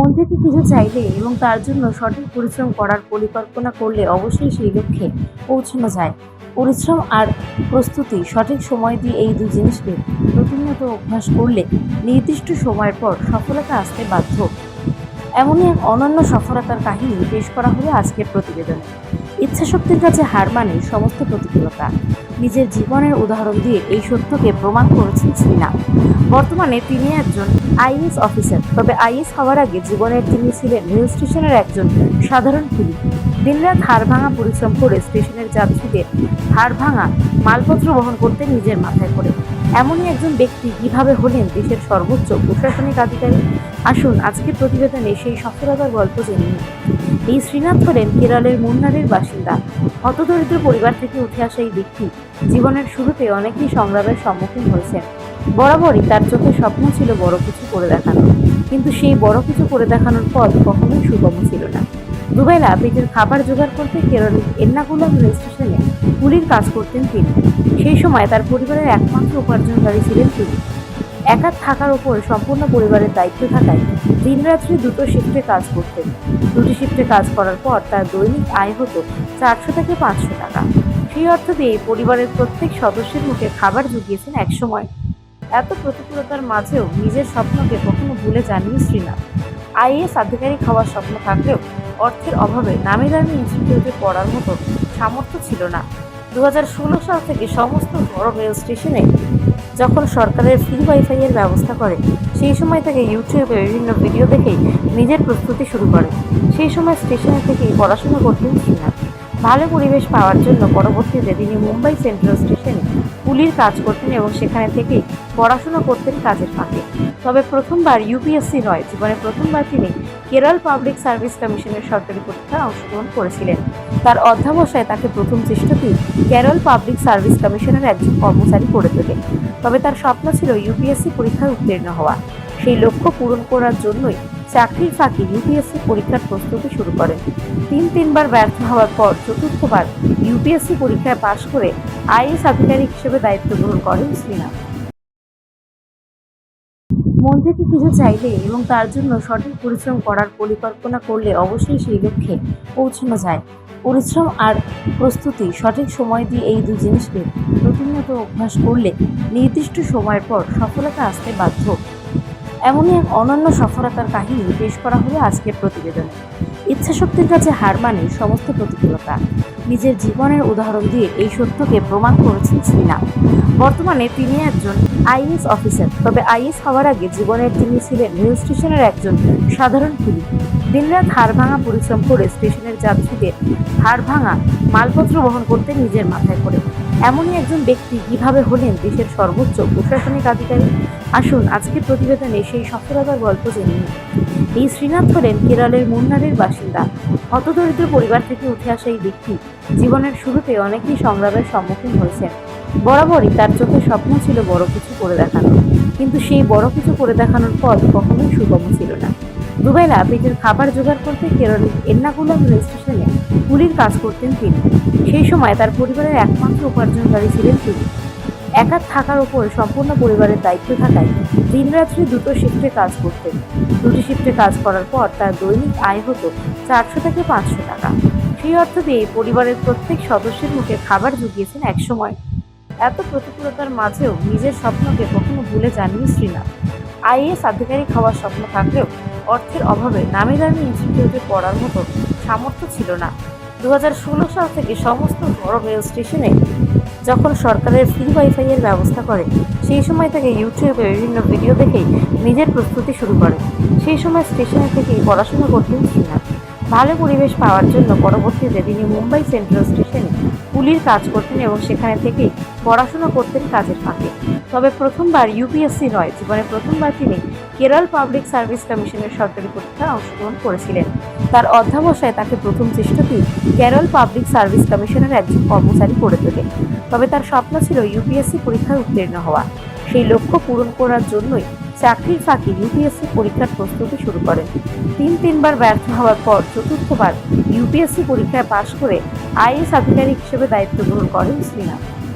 মন থেকে কিছু চাইলে এবং তার জন্য সঠিক পরিশ্রম করার পরিকল্পনা করলে অবশ্যই সেই লক্ষ্যে পৌঁছানো যায়। পরিশ্রম আর প্রস্তুতি সঠিক সময় দিয়ে এই দু জিনিসকে প্রতিনিয়ত অভ্যাস করলে নির্দিষ্ট সময়ের পর সফলতা আসতে বাধ্য। এমনই এক অনন্য সফলতার কাহিনী পেশ করা হলো আজকের প্রতিবেদনে। ইচ্ছাশক্তির কাছে হার মানে সমস্ত প্রতিকূলতা। নিজের জীবনের উদাহরণ দিয়ে এই সত্যকে প্রমাণ করেছেন শ্রীনা। বর্তমানে তিনি একজন আইএস অফিসার, তবে আইএস হওয়ার আগে জীবনের তিনি ছিলেন রেল স্টেশনের একজন সাধারণ কুলি দিনরাত হাড় ভাঙা পরিশ্রম করে স্টেশনের যাত্রীদের হাড় ভাঙা মালপত্র বহন করতে নিজের মাথায় করে। এমনই একজন ব্যক্তি কীভাবে হলেন দেশের সর্বোচ্চ প্রশাসনিক আধিকারিক? আসুন, আজকের প্রতিবেদনে সেই সফলতার গল্প জেনে নিই। এই শ্রীনাথ হলেন কেরলের মুন্নারের বাসিন্দা। হতদরিদ্র পরিবার থেকে উঠে আসা এই ব্যক্তি জীবনের শুরুতে অনেকই সংগ্রামের সম্মুখীন হয়েছেন। বরাবরই তার চোখে স্বপ্ন ছিল বড় কিছু করে দেখানো কিন্তু সেই বড় কিছু করে দেখানোর পথ কখনোই সুগম ছিল না। দুবেলা পেটের খাবার জোগাড় করতে কেরলের এন্নাকুলাম রেল স্টেশনে কুলির কাজ করতেন তিনি। সেই সময় তার পরিবারের একমাত্র উপার্জনকারী ছিলেন তিনি। একা থাকার উপর সম্পূর্ণ পরিবারের দায়িত্ব থাকায় দিনরাত্রি দুটো শিফটে কাজ করতেন। দুটি শিফটে কাজ করার পর তার দৈনিক আয় হতো চারশো থেকে পাঁচশো টাকা। সেই অর্থ দিয়ে পরিবারের প্রত্যেক সদস্যের মুখে খাবার জুগিয়েছেন একসময় এত প্রতিকূলতার মাঝেও নিজের স্বপ্নকে কখনো ভুলে যাননি শ্রীনাথ। আইএস আধিকারিক হওয়ার স্বপ্ন থাকলেও অর্থের অভাবে নামি দামি ইনস্টিটিউটে পড়ার মতো সামর্থ্য ছিল না। দু হাজার ষোলো সাল থেকে সমস্ত বড় রেল স্টেশনে যখন সরকারের ফ্রি ওয়াইফাই এর ব্যবস্থা করে, সেই সময় থেকে ইউটিউবে বিভিন্ন ভিডিও দেখেই নিজের প্রস্তুতি শুরু করে। সেই সময় স্টেশনে থেকেই পড়াশোনা করতেন শ্রীনাথ ভালো পরিবেশ পাওয়ার জন্য পরবর্তীতে তিনি মুম্বাই সেন্ট্রাল স্টেশনে পুলির কাজ করতেন এবং সেখানে থেকেই পড়াশোনা করতেন কাজের ফাঁকে। তবে প্রথমবার ইউপিএসসি নয়, জীবনে প্রথমবার তিনি কেরল পাবলিক সার্ভিস কমিশনের সরকারি পরীক্ষায় অংশগ্রহণ করেছিলেন। তার অধ্যাবসায় তাকে প্রথম চেষ্টাতেই কেরল পাবলিক সার্ভিস কমিশনের একজন কর্মচারী করে তোলে। তবে তার স্বপ্ন ছিল ইউপিএসসি পরীক্ষায় উত্তীর্ণ হওয়া। সেই লক্ষ্য পূরণ করার জন্যই চাকরির ফাঁকে ইউপিএসসি পরীক্ষার প্রস্তুতি শুরু করেন। তিন তিনবার ব্যর্থ হওয়ার পর চতুর্থবার ইউপিএসসি পরীক্ষায় পাশ করে আইএস আধিকারিক হিসেবে দায়িত্ব গ্রহণ করেন শ্রীনাথ। মন থেকে কিছু চাইলে এবং তার জন্য সঠিক পরিশ্রম করার পরিকল্পনা করলে অবশ্যই সেই লক্ষ্যে পৌঁছানো যায়। পরিশ্রম আর প্রস্তুতি সঠিক সময় দিয়ে এই দুই জিনিসকে প্রতিনিয়ত অভ্যাস করলে নির্দিষ্ট সময়ের পর সফলতা আসতে বাধ্য। এমনই এক অনন্য সফলতার কাহিনী পেশ করা হলো আজকের প্রতিবেদনে। ইচ্ছাশক্তির কাছে হার মানে সমস্ত প্রতিকূলতা। নিজের জীবনের উদাহরণ দিয়ে এই সত্যকে প্রমাণ করেছেন সিনা বর্তমানে তিনি একজন আইএস অফিসার, তবে আইএস হওয়ার আগে জীবনের তিনি ছিলেন রেল স্টেশনের একজন সাধারণ কুলি দিনরাত হাড় ভাঙা পরিশ্রম করে স্টেশনের যাত্রীদের হাড় ভাঙা মালপত্র বহন করতে নিজের মাথায় করে। এমনই একজন ব্যক্তি কীভাবে হলেন দেশের সর্বোচ্চ প্রশাসনিক আধিকারিক? আসুন আজকের প্রতিবেদনে সেই সফলতার গল্প জেনে নিই। এই শ্রীনাথ হলেন কেরলের মুন্নারের বাসিন্দা। হতদরিদ্র পরিবার থেকে উঠে আসা এই ব্যক্তি জীবনের শুরুতে অনেকই সংগ্রামের সম্মুখীন হয়েছেন। বরাবরই তার চোখে স্বপ্ন ছিল বড় কিছু করে দেখানো কিন্তু সেই বড় কিছু করে দেখানোর পথ কখনোই সুগম ছিল না। দুবেলা পেটের খাবার জোগাড় করতে কেরলের এন্নাকুলাম রেল স্টেশনে কুলির কাজ করতেন তিনি। সেই সময় তার পরিবারের একমাত্র উপার্জনকারী ছিলেন তিনি। একা থাকার ওপর সম্পূর্ণ পরিবারের দায়িত্ব থাকায় দিনরাত্রি দুটো শিফটে কাজ করতেন। দুটি শিফটে কাজ করার পর তার দৈনিক আয় হতো চারশো থেকে পাঁচশো টাকা। সেই অর্থ দিয়ে পরিবারের প্রত্যেক সদস্যের মুখে খাবার জুগিয়েছেন একসময় এত প্রতিকূলতার মাঝেও নিজের স্বপ্নকে কখনো ভুলে যাননি শ্রীনাথ। আইএস আধিকারিক হওয়ার স্বপ্ন থাকলেও অর্থের অভাবে নামি দামি ইনস্টিটিউটে পড়ার মতো সামর্থ্য ছিল না। দু ষোলো সাল থেকে সমস্ত বড় রেল স্টেশনে যখন সরকারের ফ্রি ওয়াইফাই এর ব্যবস্থা করে, সেই সময় থেকে ইউটিউবে বিভিন্ন ভিডিও দেখেই নিজের প্রস্তুতি শুরু করে। সেই সময় স্টেশনে থেকেই পড়াশোনা করতেন শ্রীনাথ ভালো পরিবেশ পাওয়ার জন্য পরবর্তীতে তিনি মুম্বাই সেন্ট্রাল স্টেশনে পুলির কাজ করতেন এবং সেখানে থেকেই পড়াশোনা করতেন কাজের ফাঁকে। তবে প্রথমবার ইউপিএসসি নয়, জীবনে প্রথমবার তিনি কেরল পাবলিক সার্ভিস কমিশনের সরকারি পরীক্ষায় অংশগ্রহণ করেছিলেন। তার অধ্যাবসায় তাকে প্রথম চেষ্টাতেই কেরল পাবলিক সার্ভিস কমিশনের একজন কর্মচারী করে তোলে। তবে তার স্বপ্ন ছিল ইউপিএসসি পরীক্ষায় উত্তীর্ণ হওয়া। সেই লক্ষ্য পূরণ করার জন্যই চাকরির ফাঁকে ইউপিএসসি পরীক্ষার প্রস্তুতি শুরু করেন। তিন তিনবার ব্যর্থ হওয়ার পর চতুর্থবার ইউপিএসসি পরীক্ষায় পাশ করে আইএস আধিকারিক হিসেবে দায়িত্ব গ্রহণ করেন শ্রীনাথ।